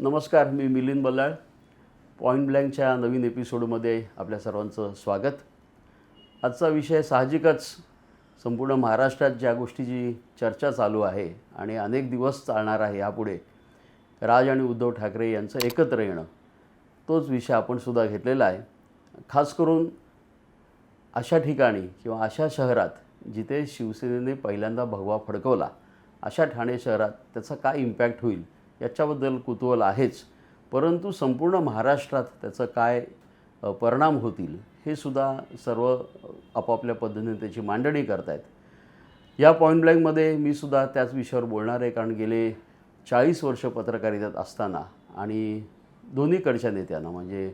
नमस्कार मी मिलिंद बल्लाळ पॉईंट ब्लँकच्या नवीन एपिसोडमध्ये आपल्या सर्वांचं स्वागत. आजचा विषय साहजिकच संपूर्ण महाराष्ट्रात ज्या गोष्टीची चर्चा चालू आहे आणि अनेक दिवस चालणार आहे यापुढे राज आणि उद्धव ठाकरे यांचं एकत्र येणं तोच विषय आपण सुद्धा घेतलेला आहे. खास करून अशा ठिकाणी किंवा अशा शहरात जिथे शिवसेनेने पहिल्यांदा भगवा फडकवला अशा ठाणे शहरात त्याचा काय इम्पॅक्ट होईल? याच्याबद्दल कुतूहल आहेच. परंतु संपूर्ण महाराष्ट्रात त्याचं काय परिणाम होतील हे सुद्धा सर्व आपापल्या पद्धतीने त्याची मांडणी करतायत. या पॉईंट ब्लँकमध्ये मी सुद्धा त्याच विषयावर बोलणार आहे कारण गेले चाळीस वर्ष पत्रकारितेत असताना आणि दोन्हीकडच्या नेत्यांना म्हणजे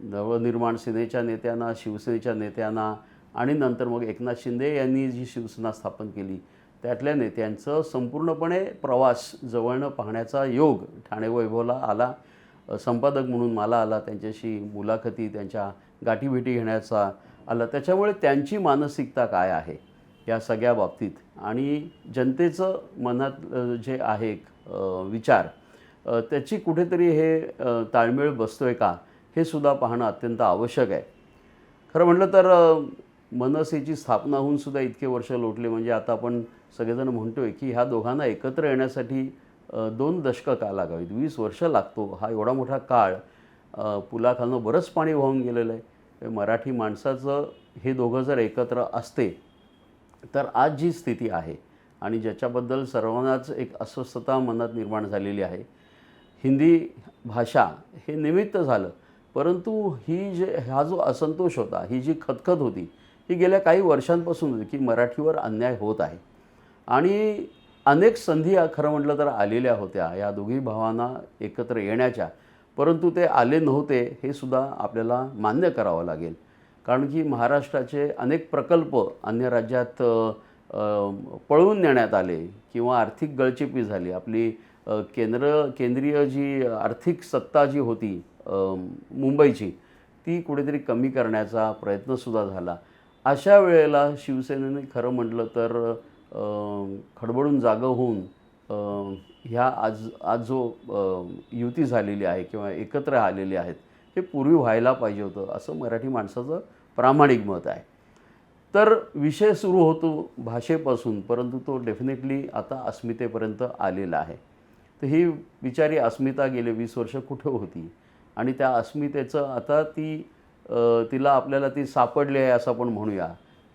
नवनिर्माण सेनेच्या नेत्यांना शिवसेनेच्या नेत्यांना आणि नंतर मग एकनाथ शिंदे यांनी जी शिवसेना स्थापन केली त्यातल्या नेत्यांचं संपूर्णपणे प्रवास जवळनं पाहण्याचा योग ठाणे वैभवला आला. संपादक म्हणून मला आला त्यांच्याशी मुलाखती त्यांच्या गाठीभेटी घेण्याचा आला. त्याच्यामुळे त्यांची मानसिकता काय आहे या सगळ्या बाबतीत? आणि जनतेचं मनात जे आहे विचार त्याची कुठेतरी हे ताळमेळ बसतो आहे का? हे सुद्धा पाहणं अत्यंत आवश्यक आहे. खरं म्हटलं तर मनसेची स्थापना होऊन सुद्धा इतके वर्ष लोटले. म्हणजे आता आपण सगळेजण म्हणतो आहे की ह्या दोघांना एकत्र येण्यासाठी दोन दशकं का लागावीत? वीस वर्ष लागतो. हा एवढा मोठा काळ पुलाखालनं बरंच पाणी वाहून गेलेलं आहे. मराठी माणसाचं हे दोघं जर एकत्र असते तर आज जी स्थिती आहे आणि ज्याच्याबद्दल सर्वांनाच एक अस्वस्थता मनात निर्माण झालेली आहे. हिंदी भाषा हे निमित्त झालं परंतु ही जे हा जो असंतोष होता ही जी खतखत होती ही गेल्या काही वर्षांपासून होती की मराठीवर अन्याय होत आहे. आणि अनेक संधी खरं म्हटलं तर आलेल्या होत्या. या दोघी भावांना एकत्र येण्याच्या. परंतु ते आले नव्हते हे सुद्धा आपल्याला मान्य करावं लागेल. कारण की महाराष्ट्राचे अनेक प्रकल्प अन्य राज्यात पळवून नेण्यात आले किंवा आर्थिक गळचेपी झाली. आपली केंद्र केंद्रीय जी आर्थिक सत्ता जी होती मुंबईची ती कुठेतरी कमी करण्याचा प्रयत्नसुद्धा झाला. अशा वेळेला शिवसेनेने खरं म्हटलं तर खडबडून जागं होऊन ह्या आज आज जो युती झालेली आहे किंवा एकत्र आलेले आहेत हे पूर्वी व्हायला पाहिजे होतं असं मराठी माणसाचं प्रामाणिक मत आहे. तर विषय सुरू होतो भाषेपासून परंतु तो डेफिनेटली आता अस्मितेपर्यंत आलेला आहे. तर ही बिचारी अस्मिता गेले वीस वर्ष कुठं होती? आणि त्या अस्मितेचं आता ती तिला आपल्याला ती सापडली आहे असं आपण म्हणूया.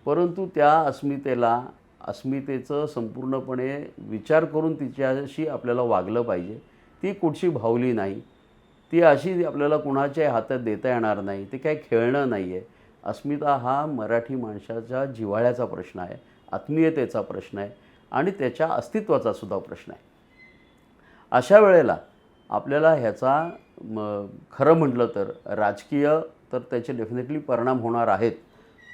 परंतु त्या अस्मितेला अस्मितेचं संपूर्णपणे विचार करून तिच्याशी आपल्याला वागलं पाहिजे. ती कुठची भावली नाही. ती अशी आपल्याला कुणाच्या हातात देता येणार नाही. ते काय खेळणं नाही आहे अस्मिता हा मराठी माणसाच्या जिव्हाळ्याचा प्रश्न आहे. आत्मीयतेचा प्रश्न आहे. आणि त्याच्या अस्तित्वाचा सुद्धा प्रश्न आहे. अशा वेळेला आपल्याला ह्याचा म खरं म्हटलं तर राजकीय तर त्याचे डेफिनेटली परिणाम होणार आहेत.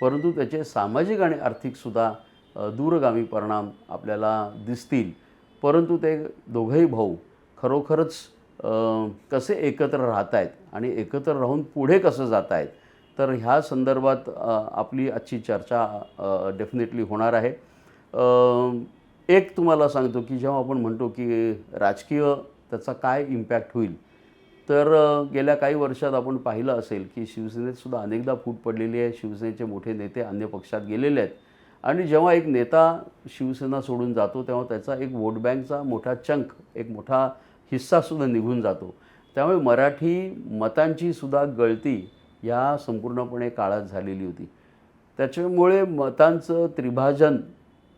परंतु त्याचे सामाजिक आणि आर्थिकसुद्धा दूरगामी परिणाम आपल्याला दिसतील. परंतु ते दोघंही भाऊ खरोखरच कसे एकत्र राहत आहेत आणि एकत्र राहून पुढे कसं जात आहेत तर ह्या संदर्भात आपली आजची चर्चा डेफिनेटली होणार आहे. एक तुम्हाला सांगतो की जेव्हा आपण म्हणतो की राजकीय त्याचा काय इम्पॅक्ट होईल तर गेल्या काही वर्षात आपण पाहिलं असेल की शिवसेनेत सुद्धा अनेकदा फूट पडलेली आहे. शिवसेनेचे मोठे नेते अन्य पक्षात गेलेले आहेत. आणि जेव्हा एक नेता शिवसेना सोडून जातो तेव्हा त्याचा एक वोट बँकचा मोठा चंक एक मोठा हिस्सासुद्धा निघून जातो. त्यामुळे मराठी मतांची सुद्धा गळती ह्या संपूर्णपणे काळात झालेली होती. त्याच्यामुळे मतांचं त्रिभाजन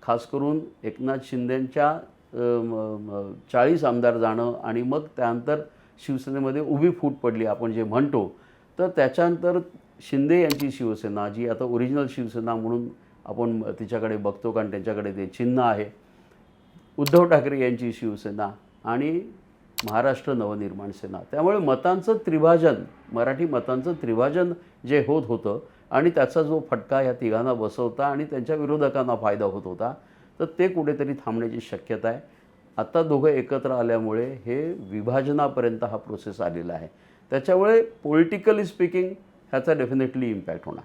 खास करून एकनाथ शिंदेंच्या चाळीस आमदार जाणं आणि मग त्यानंतर शिवसेनेमध्ये उभी फूट पडली आपण जे म्हणतो तर त्याच्यानंतर शिंदे यांची शिवसेना जी आता ओरिजिनल शिवसेना म्हणून आपण तिच्याकडे बघतो कारण त्यांच्याकडे ते चिन्ह आहे. उद्धव ठाकरे यांची शिवसेना आणि महाराष्ट्र नवनिर्माण सेना. त्यामुळे मतांचं त्रिभाजन मराठी मतांचं त्रिभाजन जे होत होतं आणि त्याचा जो फटका या तिघांना बसवता आणि त्यांच्या विरोधकांना फायदा होत होता तर ते कुठेतरी थांबण्याची शक्यता आहे. आता दोघं एकत्र आल्यामुळे हे विभाजनापर्यंत हा प्रोसेस आलेला आहे. त्याच्यामुळे पॉलिटिकली स्पीकिंग ह्याचा डेफिनेटली इम्पॅक्ट होणार.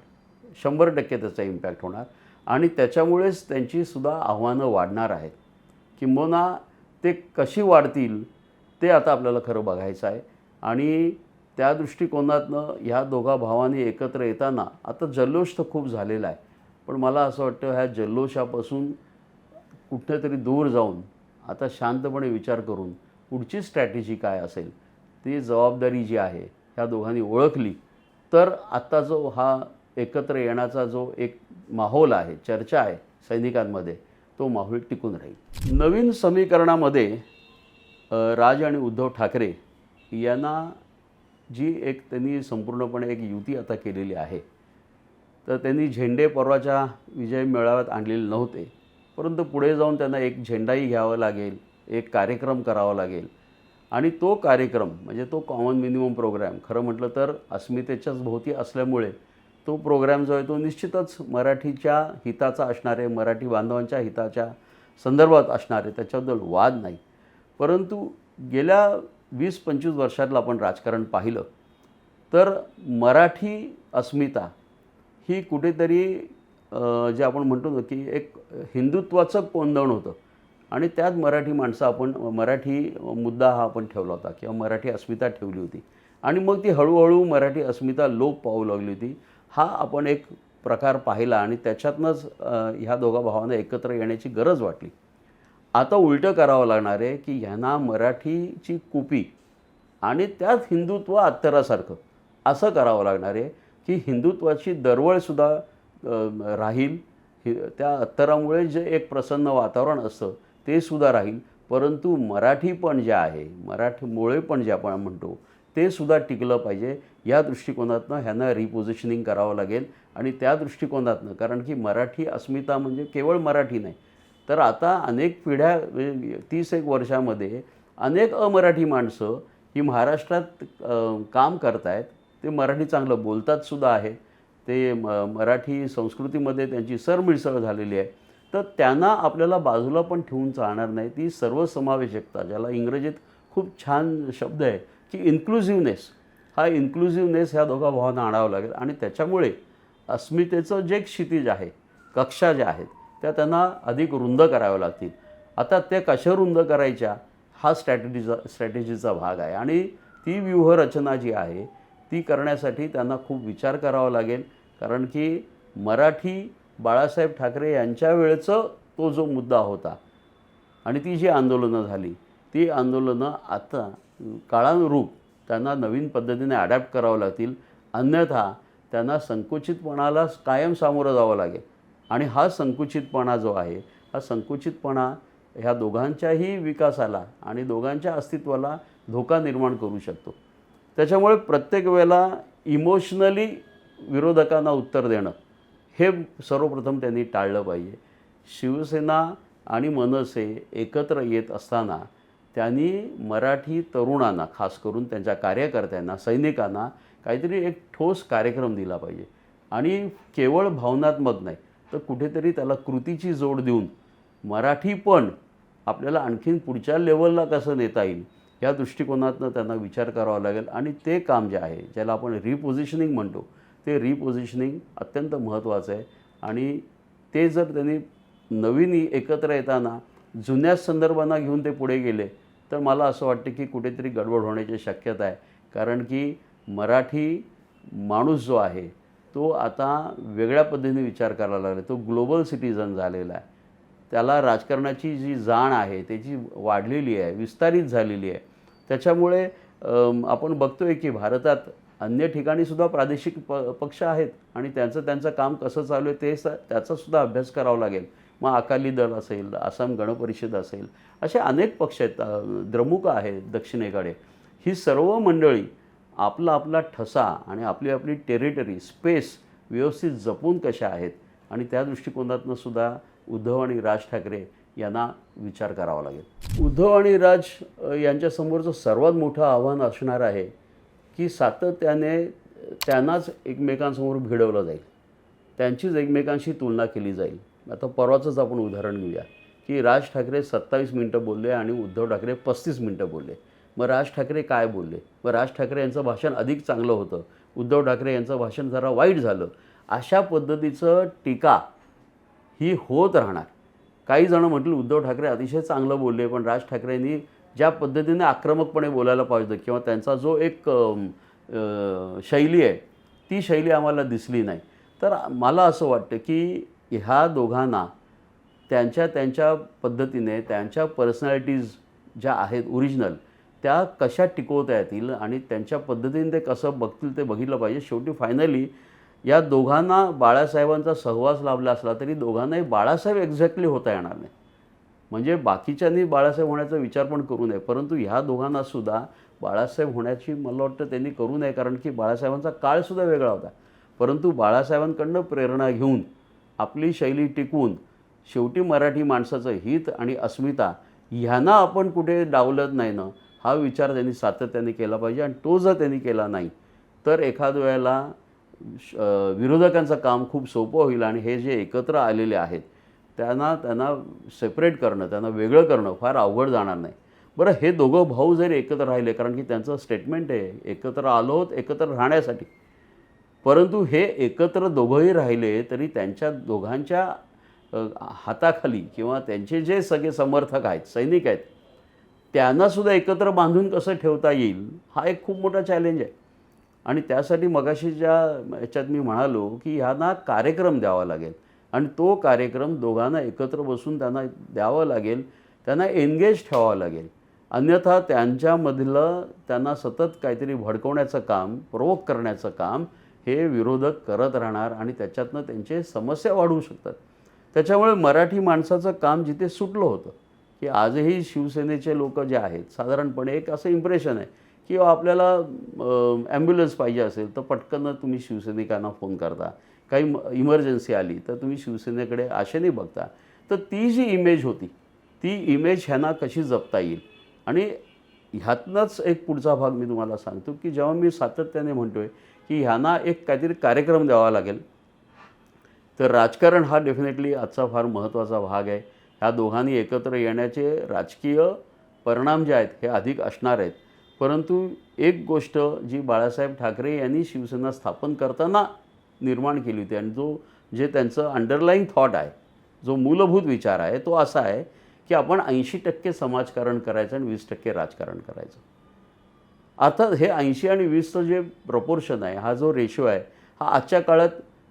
शंभर टक्के त्याचा इम्पॅक्ट होणार. आणि त्याच्यामुळेच त्यांची सुद्धा आव्हानं वाढणार आहेत. किंबहुना ते कशी वाढतील ते आता आपल्याला खरं बघायचं आहे. आणि त्या दृष्टिकोनातनं ह्या दोघा भावांनी एकत्र येताना आता जल्लोष तर खूप झालेला आहे. पण मला असं वाटतं ह्या जल्लोषापासून कुठेतरी दूर जाऊन आता शांतपणे विचार करून पुढची स्ट्रॅटेजी काय असेल ती जबाबदारी जी आहे ह्या दोघांनी ओळखली तर आत्ता जो हा एकत्र येण्याचा जो एक माहोल आहे चर्चा आहे सैनिकांमध्ये तो माहोल टिकून राहील. नवीन समीकरणामध्ये राज आणि उद्धव ठाकरे यांना जी एक त्यांनी संपूर्णपणे एक युती आता केलेली आहे तर त्यांनी झेंडे परवाच्या विजय मेळाव्यात आणलेले नव्हते परंतु पुढे जाऊन त्यांना एक झेंडाही घ्यावा लागेल एक कार्यक्रम करावा लागेल. आणि तो कार्यक्रम म्हणजे तो कॉमन मिनिमम प्रोग्रॅम खरं म्हटलं तर अस्मितेच्याच भोवती असल्यामुळे तो प्रोग्रॅम जो आहे तो निश्चितच मराठीच्या हिताचा असणारे मराठी बांधवांच्या हिताच्या संदर्भात असणारे त्याच्याबद्दल वाद नाही. परंतु गेल्या वीस पंचवीस वर्षातलं आपण राजकारण पाहिलं तर मराठी अस्मिता ही कुठेतरी जे आपण म्हणतो ना की एक हिंदुत्वाचं कोंदण होतं. आणि त्यात मराठी माणसं आपण मराठी मुद्दा हा आपण ठेवला होता किंवा मराठी अस्मिता ठेवली होती. आणि मग ती हळूहळू मराठी अस्मिता लोप पाहू लागली होती. हा आपण एक प्रकार पाहिला आणि त्याच्यातनंच ह्या दोघा भावांना एकत्र येण्याची गरज वाटली. आता उलटं करावं लागणार आहे की ह्यांना मराठीची कुपी आणि त्यात हिंदुत्व अत्तरासारखं असं करावं लागणार आहे की हिंदुत्वाची दरवळसुद्धा राहील. हि त्या अत्तरामुळे जे एक प्रसन्न वातावरण असतं ते सुद्धा राहील. परंतु मराठी पण जे आहे मराठीमुळे पण जे आपण म्हणतो ते सुद्धा टिकलं पाहिजे. या दृष्टिकोनातनं ह्यांना रिपोझिशनिंग करावं लागेल. आणि त्या दृष्टिकोनातनं कारण की मराठी अस्मिता म्हणजे केवळ मराठी नाही. तर आता अनेक पिढ्या म्हणजे तीस एक वर्षामध्ये अनेक अमराठी माणसं ही महाराष्ट्रात काम करतायत. ते मराठी चांगलं बोलतात सुद्धा आहे. ते म मराठी संस्कृतीमध्ये त्यांची सरमिसळ झालेली आहे. तर त्यांना आपल्याला बाजूला पण ठेवून चालणार नाही. ती सर्वसमावेशकता ज्याला इंग्रजीत खूप छान शब्द आहे की इन्क्लुझिव्हनेस हा इन्क्लुझिव्हनेस ह्या दोघा भावांना आणावं लागेल. आणि त्याच्यामुळे अस्मितेचं जे क्षितिज आहे कक्षा ज्या आहेत त्या त्यांना अधिक रुंद कराव्या लागतील. आता त्या कशा रुंद करायच्या हा स्ट्रॅटेजीचा स्ट्रॅटेजीचा भाग आहे. आणि ती व्यूहरचना जी आहे ती करण्यासाठी त्यांना खूप विचार करावा लागेल. कारण की मराठी बाळासाहेब ठाकरे यांच्या वेळचं तो जो मुद्दा होता आणि ती जी आंदोलनं झाली ती आंदोलनं आता काळानुरूप त्यांना नवीन पद्धतीने अडॅप्ट करावं लागतील. अन्यथा त्यांना संकुचितपणाला कायम सामोरं जावं लागेल. आणि हा संकुचितपणा जो आहे हा संकुचितपणा ह्या दोघांच्याही विकासाला आणि दोघांच्या अस्तित्वाला धोका निर्माण करू शकतो. त्याच्यामुळे प्रत्येक वेळेला इमोशनली विरोधकांना उत्तर देणं हे सर्वप्रथम त्यांनी टाळलं पाहिजे. शिवसेना आणि मनसे एकत्र येत असताना त्यांनी मराठी तरुणांना खास करून त्यांच्या कार्यकर्त्यांना सैनिकांना काहीतरी एक ठोस कार्यक्रम दिला पाहिजे. आणि केवळ भावनात्मक नाही तर कुठेतरी त्याला कृतीची जोड देऊन मराठी पण आपल्याला आणखीन पुढच्या लेवलला कसं नेता येईल या दृष्टिकोनातनं त्यांना विचार करावा लागेल. आणि ते काम जे आहे ज्याला आपण रिपोझिशनिंग म्हणतो ते रिपोझिशनिंग अत्यंत महत्त्वाचं आहे. आणि ते जर त्यांनी नवीन एकत्र येताना जुन्याच संदर्भांना घेऊन ते पुढे गेले तर मला असं वाटतं की कुठेतरी गडबड होण्याची शक्यता आहे. कारण की मराठी माणूस जो आहे तो आता वेगळ्या पद्धतीने विचार करायला लागला. तो ग्लोबल सिटीजन झालेला आहे. त्याला राजकारणाची जी जाण आहे त्याची वाढलेली आहे विस्तारित झालेली आहे. त्याच्यामुळे आपण बघतो आहे की भारतात अन्य ठिकाणीसुद्धा प्रादेशिक प पक्ष आहेत आणि त्यांचं त्यांचं काम कसं चालू आहे ते स त्याचासुद्धा अभ्यास करावा लागेल. मग अकाली दल असेल आसाम गण परिषद असेल असे अनेक पक्ष आहेत. द्रमुक आहेत दक्षिणेकडे. ही सर्व मंडळी आपला आपला ठसा आणि आपली आपली टेरिटरी स्पेस व्यवस्थित जपून कशा आहेत आणि त्या दृष्टिकोनातनं सुद्धा उद्धव आणि राज ठाकरे यांना विचार करावा लागेल. उद्धव आणि राज यांच्यासमोरचं सर्वात मोठं आव्हान असणार आहे की सातत्याने त्यांनाच एकमेकांसमोर भिडवलं जाईल. त्यांचीच एकमेकांशी तुलना केली जाईल. आता परवाचंच आपण उदाहरण घेऊया की राज ठाकरे सत्तावीस मिनटं बोलले आणि उद्धव ठाकरे पस्तीस मिनटं बोलले. मग राज ठाकरे काय बोलले? मग राज ठाकरे यांचं भाषण अधिक चांगलं होतं. उद्धव ठाकरे यांचं भाषण जरा वाईट झालं. अशा पद्धतीचं टीका ही होत राहणार. काही जणं म्हटलं उद्धव ठाकरे अतिशय चांगलं बोलले पण राज ठाकरेंनी ज्या पद्धतीने आक्रमकपणे बोलायला पाहिजे किंवा त्यांचा जो एक शैली आहे ती शैली आम्हाला दिसली नाही. तर मला असं वाटतं की ह्या दोघांना त्यांच्या त्यांच्या पद्धतीने त्यांच्या पर्सनॅलिटीज ज्या आहेत ओरिजिनल त्या कशा टिकवता येतील आणि त्यांच्या पद्धतीने ते कसं बघतील ते बघितलं पाहिजे. शेवटी फायनली या दोघांना बाळासाहेबांचा सहवास लाभला असला तरी दोघांनाही बाळासाहेब एक्झॅक्टली होता येणार नाही. म्हणजे बाकीच्यांनी बाळासाहेब होण्याचा विचार पण करू नये परंतु ह्या दोघांनासुद्धा बाळासाहेब होण्याची मला वाटतं त्यांनी करू नये कारण की बाळासाहेबांचा काळसुद्धा वेगळा होता. परंतु बाळासाहेबांकडनं प्रेरणा घेऊन आपली शैली टिकवून शेवटी मराठी माणसाचं हित आणि अस्मिता ह्यांना आपण कुठे डावलत नाही ना हा विचार त्यांनी सातत्याने केला पाहिजे आणि तो जर त्यांनी केला नाही तर एखाद वेळेला श- विरोधकांचं काम खूप सोपं होईल आणि हे जे एकत्र आलेले आहेत त्यांना त्यांना सेपरेट करणं त्यांना वेगळं करणं फार अवघड जाणार नाही. बरं हे दोघं भाऊ जरी एकत्र राहिले कारण की त्यांचं स्टेटमेंट आहे एकत्र आलो एकत्र राहण्यासाठी. परंतु हे एकत्र दोघंही राहिले तरी त्यांच्या दोघांच्या हाताखाली किंवा त्यांचे जे सगळे समर्थक आहेत सैनिक आहेत त्यांनासुद्धा एकत्र बांधून कसं ठेवता येईल हा एक खूप मोठा चॅलेंज आहे. आणि त्यासाठी मगाशी ज्या याच्यात मी म्हणालो की ह्यांना कार्यक्रम द्यावा लागेल. आणि तो कार्यक्रम दोघांना एकत्र बसून त्यांना द्यावा लागेल त्यांना एनगेज ठेवावं लागेल. अन्यथा त्यांच्यामधलं त्यांना सतत काहीतरी भडकवण्याचं काम प्रोवोक करण्याचं काम हे विरोधक करत राहणार आणि त्याच्यातनं त्यांचे समस्या वाढवू शकतात. त्याच्यामुळे मराठी माणसाचं काम जिथे सुटलं होतं की आजही शिवसेनेचे लोक जे आहेत साधारणपणे एक असं इम्प्रेशन आहे की आपल्याला ॲम्ब्युलन्स पाहिजे असेल तर पटकन तुम्ही शिवसैनिकांना फोन करता. काही इमर्जन्सी आली तर तुम्ही शिवसेनेकडे आशेने बघता. तर ती जी इमेज होती ती इमेज ह्यांना कशी जपता येईल? आणि ह्यातनंच एक पुढचा भाग मी तुम्हाला सांगतो की जेव्हा मी सातत्याने म्हणतो आहे की ह्यांना एक काहीतरी कार्यक्रम द्यावा लागेल. तर राजकारण हा डेफिनेटली आजचा फार महत्त्वाचा भाग आहे. ह्या दोघांनी एकत्र येण्याचे राजकीय परिणाम जे आहेत हे अधिक असणार आहेत. परंतु एक गोष्ट जी बाळासाहेब ठाकरे यांनी शिवसेना स्थापन करताना निर्माण केली होती आणि जो जे त्यांचं अंडरलाईंग थॉट आहे जो मूलभूत विचार आहे तो असा आहे की आपण ऐंशी टक्के समाजकारण करायचं आणि वीस टक्के राजकारण करायचं. अर्थात हे ऐंशी आणि वीसचं जे प्रपोर्शन आहे हा जो रेशो आहे हा आजच्या काळात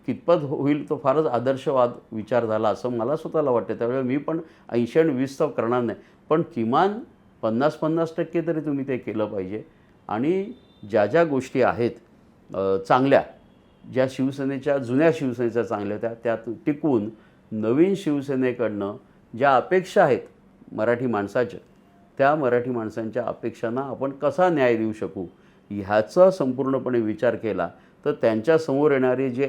कितपत हो-, होईल तो फारच आदर्शवाद विचार झाला असं मला स्वतःला वाटतं. त्यामुळे मी पण ऐंशी आणि वीसचा करणार नाही. पण किमान पन्नास पन्नास टक्के तरी तुम्ही ते केलं पाहिजे. आणि ज्या ज्या गोष्टी आहेत चांगल्या ज्या शिवसेनेच्या जुन्या शिवसेनेच्या चांगल्या त्या त्यात टिकवून नवीन शिवसेनेकडनं ज्या अपेक्षा आहेत मराठी माणसाच्या त्या मराठी माणसांच्या अपेक्षांना आपण कसा न्याय देऊ शकू? ह्याचा संपूर्णपणे विचार केला तर त्यांच्यासमोर येणारे जे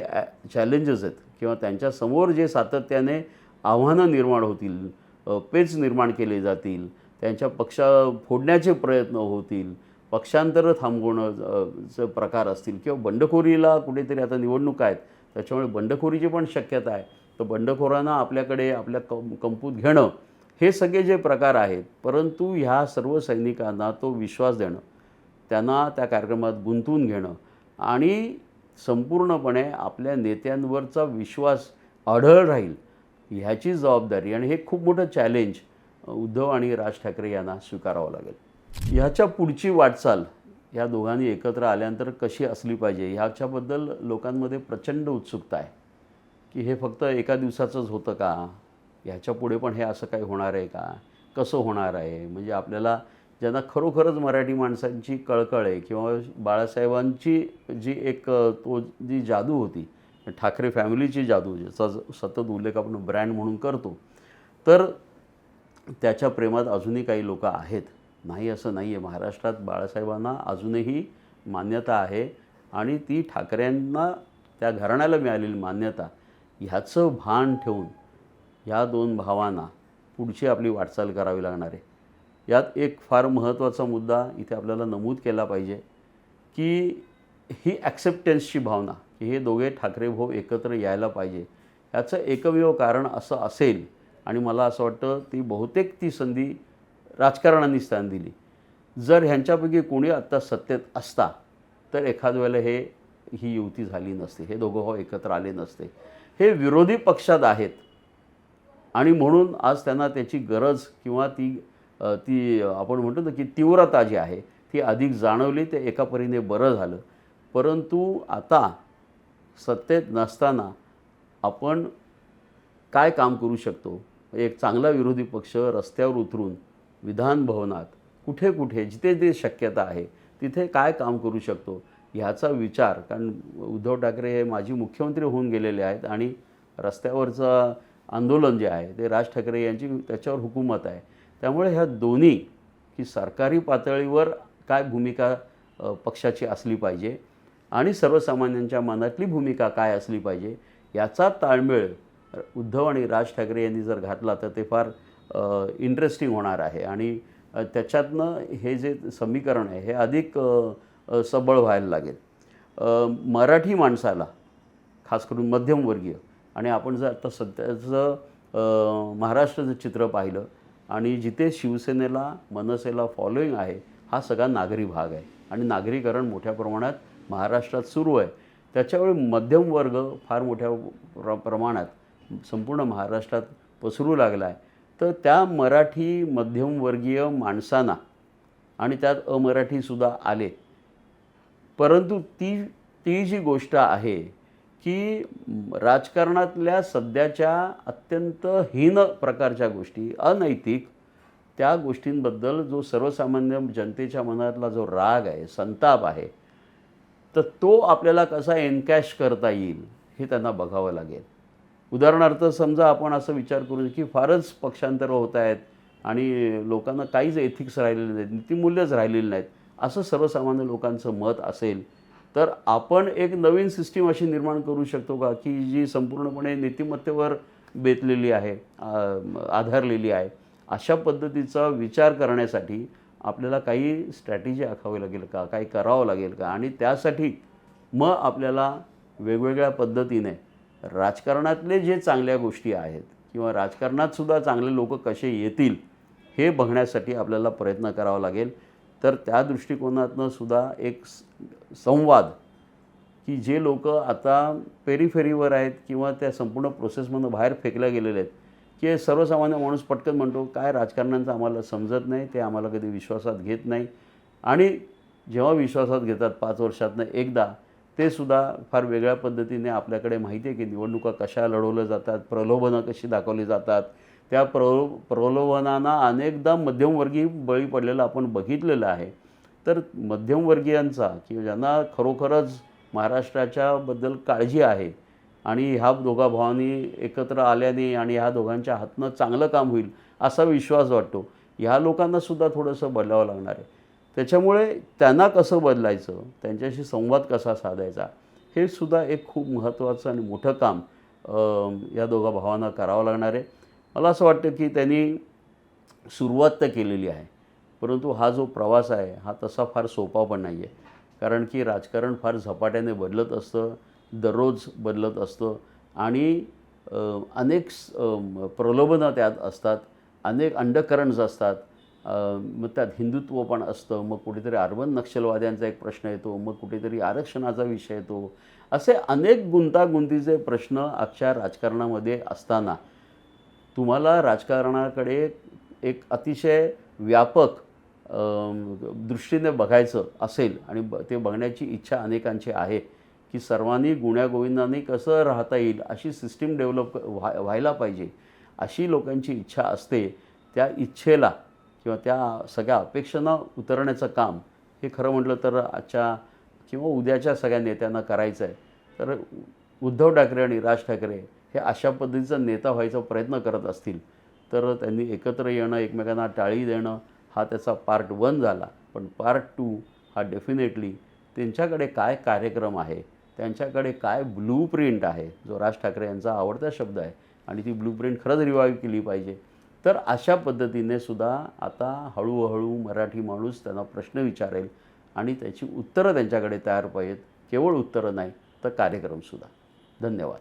चॅलेंजेस आहेत किंवा त्यांच्यासमोर जे सातत्याने आव्हानं निर्माण होतील पेच निर्माण केले जातील त्यांच्या पक्षा फोडण्याचे प्रयत्न होतील पक्षांतर थांबवणं प्रकार असतील किंवा बंडखोरीला कुठेतरी आता निवडणूक आहेत त्याच्यामुळे बंडखोरीची पण शक्यता आहे. तर बंडखोरांना आपल्याकडे आपल्या कं कंपूत घेणं हे सगळे जे प्रकार आहेत परंतु ह्या सर्व सैनिकांना तो विश्वास देणं त्यांना त्या कार्यक्रमात गुंतवून घेणं आणि संपूर्णपणे आपल्या नेत्यांवरचा विश्वास आढळ राहील ह्याची जबाबदारी आणि हे खूप मोठं चॅलेंज उद्धव आणि राज ठाकरे यांना स्वीकारावं लागेल. ह्याच्या पुढची वाटचाल ह्या दोघांनी एकत्र आल्यानंतर कशी असली पाहिजे ह्याच्याबद्दल लोकांमध्ये प्रचंड उत्सुकता आहे. की हे फक्त एका दिवसाचंच होतं का? ह्याच्या पुढे पण हे असं काही होणार आहे का? कसं होणार आहे? म्हणजे आपल्याला ज्यांना खरोखरच मराठी माणसांची कळकळ आहे किंवा बाळासाहेबांची जी एक तो जी जादू होती ठाकरे फॅमिलीची जादू ज्याचा ज- सतत उल्लेख आपण ब्रँड म्हणून करतो तर त्याच्या प्रेमात अजूनही काही लोक आहेत. नाही असं नाही आहे. महाराष्ट्रात बाळासाहेबांना अजूनही मान्यता आहे आणि ती ठाकरेंना त्या घराण्याला मिळालेली मान्यता ह्याचं भान ठेवून ह्या दोन भावांना पुढची आपली वाटचाल करावी लागणार आहे. यात एक फार महत्त्वाचा मुद्दा इथे आपल्याला नमूद केला पाहिजे की ही ॲक्सेप्टन्सची भावना की हे दोघे ठाकरे भाऊ एकत्र यायला पाहिजे ह्याचं एकमेव कारण असं असेल आणि मला असं वाटतं ती बहुतेक ती संधी राजकारणाने स्थान दिली. जर ह्यांच्यापैकी कोणी आत्ता सत्तेत असता तर एखाद वेळेला हे ही युती झाली नसते हे दोघं भाऊ एकत्र आले नसते. हे विरोधी पक्षात आहेत आणि म्हणून आज त्यांना त्याची गरज किंवा ती ती आपण म्हणतो ना की तीव्रता जी आहे ती अधिक जाणवली ते एका परीने बरं झालं. परंतु आता सत्तेत नसताना आपण काय काम करू शकतो? एक चांगला विरोधी पक्ष रस्त्यावर उतरून विधान भवनात कुठे कुठे जिथे जे शक्यता आहे तिथे काय काम करू शकतो? ह्याचा विचार कारण उद्धव ठाकरे हे माजी मुख्यमंत्री होऊन गेलेले आहेत आणि रस्त्यावरचा आंदोलन जे आहे ते राज ठाकरे यांची त्याच्यावर हुकूमत आहे. त्यामुळे ह्या दोन्ही की सरकारी पातळीवर काय भूमिका पक्षाची असली पाहिजे आणि सर्वसामान्यांच्या मनातली भूमिका काय असली पाहिजे याचा ताळमेळ उद्धव आणि राज ठाकरे यांनी जर घातला तर ते फार इंटरेस्टिंग होणार आहे. आणि त्याच्यातनं हे जे समीकरण आहे हे अधिक सबळ व्हायला लागेल. मराठी माणसाला खास करून मध्यमवर्गीय आणि आपण जर आता सध्याचं महाराष्ट्राचं चित्र पाहिलं आणि जिथे शिवसेनेला मनसेला फॉलोईंग आहे हा सगळा नागरी भाग आहे. आणि नागरीकरण मोठ्या प्रमाणात महाराष्ट्रात सुरू आहे. त्याच्यामुळे मध्यम वर्ग फार मोठ्या प्र प्रमाणात संपूर्ण महाराष्ट्रात पसरू लागला आहे तर त्या मराठी मध्यमवर्गीय माणसांना आणि त्यात अमराठीसुद्धा आले. परंतु ती ती जी गोष्ट आहे की राजकारणातल्या सध्याच्या अत्यंत हीन प्रकारच्या गोष्टी अनैतिक त्या गोष्टींबद्दल जो सर्वसामान्य जनतेच्या मनातला जो राग आहे संताप आहे तर तो आपल्याला कसा एनकॅश करता येईल हे त्यांना बघावं लागेल. उदाहरणार्थ समजा आपण असं विचार करू की फारच पक्षांतर होत आहेत आणि लोकांना काहीच एथिक्स राहिलेले नाहीत नीतिमूल्यच राहिलेली नाहीत असं सर्वसामान्य लोकांचं मत असेल तर आपण एक नवीन सिस्टीम अशी निर्माण करू शकतो का? की जी संपूर्णपणे नीतिमत्तेवर बेतलेली आहे आधारलेली आहे. अशा पद्धतीचा विचार करण्यासाठी आपल्याला काही स्ट्रॅटेजी आखावी लागेल का? काही करावं लागेल का? आणि त्यासाठी मग आपल्याला वेगवेगळ्या पद्धतीने राजकारणातले जे चांगल्या गोष्टी आहेत किंवा राजकारणातसुद्धा चांगले लोक कसे येतील हे बघण्यासाठी आपल्याला प्रयत्न करावा लागेल. तर त्या दृष्टिकोनातनं सुद्धा एक स- संवाद की जे लोक आता पेरीफेरीवर आहेत किंवा त्या संपूर्ण प्रोसेसमधून बाहेर फेकल्या गेलेले आहेत की सर्वसामान्य माणूस पटकन म्हणतो काय राजकारण्यांचं आम्हाला समजत नाही ते आम्हाला कधी विश्वासात घेत नाही. आणि जेव्हा विश्वासात घेतात पाच वर्षातनं एकदा ते सुद्धा फार वेगळ्या पद्धतीने आपल्याकडे माहिती आहे की निवडणुका कशा लढवल्या जातात प्रलोभनं कशी दाखवली जातात. त्या प्रलो प्रलोभनांना अनेकदा मध्यमवर्गीय बळी पडलेलं आपण बघितलेलं आहे. तर मध्यमवर्गीयांचा किंवा ज्यांना खरोखरच महाराष्ट्राच्या बद्दल काळजी आहे आणि ह्या दोघा भावांनी एकत्र आल्याने आणि ह्या दोघांच्या हातनं चांगलं काम होईल असा विश्वास वाटतो. ह्या लोकांनासुद्धा थोडंसं बदलावं लागणार आहे. त्याच्यामुळे त्यांना कसं बदलायचं? त्यांच्याशी संवाद कसा साधायचा? हे सुद्धा एक खूप महत्त्वाचं आणि मोठं काम या दोघा भावांना करावं लागणार आहे. मला असं वाटतं की त्यांनी सुरुवात तर केलेली आहे. परंतु हा जो प्रवास आहे हा तसा फार सोपा पण नाही आहे कारण की राजकारण फार झपाट्याने बदलत असतं दररोज बदलत असतं आणि अनेक स- प्रलोभनं त्यात असतात अनेक अंडरकरंट्स असतात. मग त्यात हिंदुत्व पण असतं मग कुठेतरी अर्बन नक्षलवाद्यांचा एक प्रश्न येतो मग कुठेतरी आरक्षणाचा विषय येतो. असे अनेक गुंतागुंतीचे प्रश्न आजच्या राजकारणामध्ये असताना तुम्हाला राजकारणाकडे एक अतिशय व्यापक दृष्टीने बघायचं असेल आणि ब ते बघण्याची इच्छा अनेकांची आहे की सर्वांनी गुण्यागोविंदांनी कसं राहता येईल अशी सिस्टीम डेव्हलप व्हा व्हायला पाहिजे. अशी लोकांची इच्छा असते त्या इच्छेला किंवा त्या सगळ्या अपेक्षांना उतरण्याचं काम हे खरं म्हटलं तर आजच्या किंवा उद्याच्या सगळ्या नेत्यांना करायचं आहे. तर उद्धव ठाकरे आणि राज ठाकरे हे अशा पद्धतीचा नेता व्हायचा प्रयत्न करत असतील. तर त्यांनी एकत्र येणं एकमेकांना टाळी देणं हा त्याचा पार्ट वन झाला. पण पार्ट टू हा डेफिनेटली त्यांच्याकडे काय कार्यक्रम आहे त्यांच्याकडे काय ब्लू प्रिंट आहे जो राज ठाकरे यांचा आवडता शब्द आहे आणि ती ब्लू प्रिंट खरंच रिवाईव्ह केली पाहिजे. तर अशा पद्धतीने सुद्धा आता हळूहळू मराठी माणूस त्यांना प्रश्न विचारेल आणि त्याची उत्तरं त्यांच्याकडे तयार पाहिजेत. केवळ उत्तरं नाही तर कार्यक्रमसुद्धा धन्यवाद.